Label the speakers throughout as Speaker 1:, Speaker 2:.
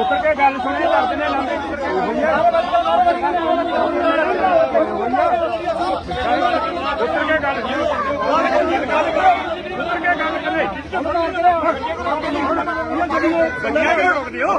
Speaker 1: ਉੱਤਰ ਕੇ ਗੱਲ ਸੁਣੇ। ਕਰਦੇ ਨੇ ਲਾਂਦੇ ਉੱਤਰ ਕੇ ਗੱਲ ਸੁਣੋ। ਉੱਤਰ ਕੇ ਗੱਲ ਕਰੇ ਗੱਡੀਆਂ ਕਿਉਂ ਰੋਕਦੇ ਹੋ?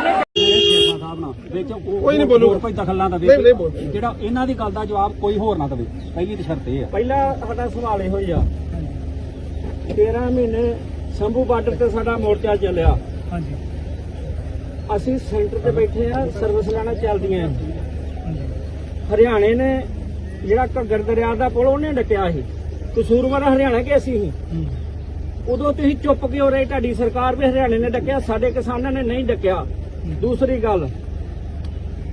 Speaker 2: ਕੋਈ ਨਹੀਂ ਬੋਲੂਗਾ।
Speaker 3: ਕੋਈ ਦਖਲ ਨਾ ਦਵੇ।
Speaker 2: ਨਹੀਂ।
Speaker 3: ਜਿਹੜਾ ਇਹਨਾਂ ਦੀ ਗੱਲ ਦਾ ਜਵਾਬ ਕੋਈ ਹੋਰ ਨਾ ਦਵੇ। ਪਹਿਲੀ ਤੇ ਸ਼ਰਤ ਇਹ ਆ।
Speaker 4: ਪਹਿਲਾ ਸਾਡਾ ਸਵਾਲ ਇਹੋ ਹੀ ਆ। 13 ਮਹੀਨੇ ਸ਼ੰਭੂ ਬਾਰਡਰ ਤੇ ਸਾਡਾ ਮੋਰਚਾ ਚੱਲਿਆ।
Speaker 2: ਹਾਂਜੀ।
Speaker 4: ਅਸੀਂ ਸੈਂਟਰ ਤੇ ਬੈਠੇ ਆ ਸਰਵਿਸ ਲਾਣਾ ਚੱਲਦੀਆਂ। ਹਰਿਆਣੇ ਨੇ ਜਿਹੜਾ ਘੱਗਰ ਦਰਿਆ ਦਾ ਪੁਲ ਉਹਨੇ ਡਕਿਆ ਸੀ। ਕਸੂਰਵਾਰ ਹਰਿਆਣਾ ਕੇ ਅਸੀਂ ਸੀ। ਉਦੋਂ ਤੁਸੀਂ ਚੁੱਪ ਕਿਉਂ ਰਹੇ? ਤੁਹਾਡੀ ਸਰਕਾਰ ਵੀ ਹਰਿਆਣੇ ਨੇ ਡਕਿਆ ਸਾਡੇ ਕਿਸਾਨਾਂ ਨੇ ਨਹੀਂ ਡਕਿਆ ਦੂਸਰੀ ਗੱਲ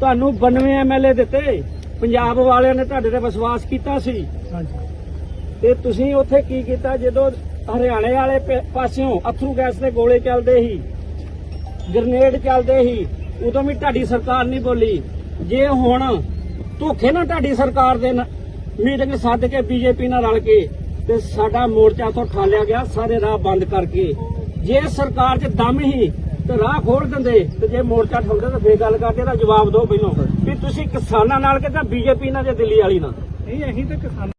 Speaker 4: ਤੁਹਾਨੂੰ 92 ਐਮਐਲਏ ਦਿੱਤੇ। ਪੰਜਾਬ ਵਾਲਿਆਂ ਨੇ ਤੁਹਾਡੇ ਤੇ ਵਿਸ਼ਵਾਸ ਕੀਤਾ ਸੀ।
Speaker 2: ਹਾਂਜੀ।
Speaker 4: ਤੇ ਤੁਸੀਂ ਉੱਥੇ ਕੀ ਕੀਤਾ ਜਦੋਂ ਹਰਿਆਣੇ ਵਾਲੇ ਪਾਸਿਓਂ ਅਥਰੂ ਗੈਸ ਦੇ ਗੋਲੇ ਚੱਲਦੇ ਸੀ ਗ੍ਰਨੇਡ ਚੱਲਦੇ ਸੀ ਉਦੋਂ ਵੀ ਤੁਹਾਡੀ ਸਰਕਾਰ ਨਹੀਂ ਬੋਲੀ। ਜੇ ਹੁਣ ਧੋਖੇ ਨਾਲ ਤੁਹਾਡੀ ਸਰਕਾਰ ਦੇ ਮੀਟਿੰਗ ਸੱਦ ਕੇ ਬੀਜੇਪੀ ਨਾਲ ਰਲ ਕੇ ਤੇ ਸਾਡਾ ਮੋਰਚਾ ਤੋਂ ਠਾਲਿਆ ਗਿਆ ਸਾਰੇ ਰਾਹ ਬੰਦ ਕਰਕੇ। ਜੇ ਸਰਕਾਰ 'ਚ ਦਮ ਹੀ ਤੇ ਰਾਹ ਖੋਲ ਦਿੰਦੇ ਤੇ ਜੇ ਮੋਰਚਾ ਠਾਉਂਦੇ ਤਾਂ ਫੇਰ ਗੱਲ ਕਰਦੇ ਤਾਂ ਜਵਾਬ ਦਿਓ ਪਹਿਲੋਂ। ਵੀ ਤੁਸੀਂ ਕਿਸਾਨਾਂ ਨਾਲ ਕਿ ਜਾਂ ਬੀਜੇਪੀ ਨਾਲ ਜਾਂ ਦਿੱਲੀ ਵਾਲੀ ਨਾਲ?
Speaker 2: ਨਹੀਂ, ਅਸੀਂ ਤਾਂ ਕਿਸਾਨ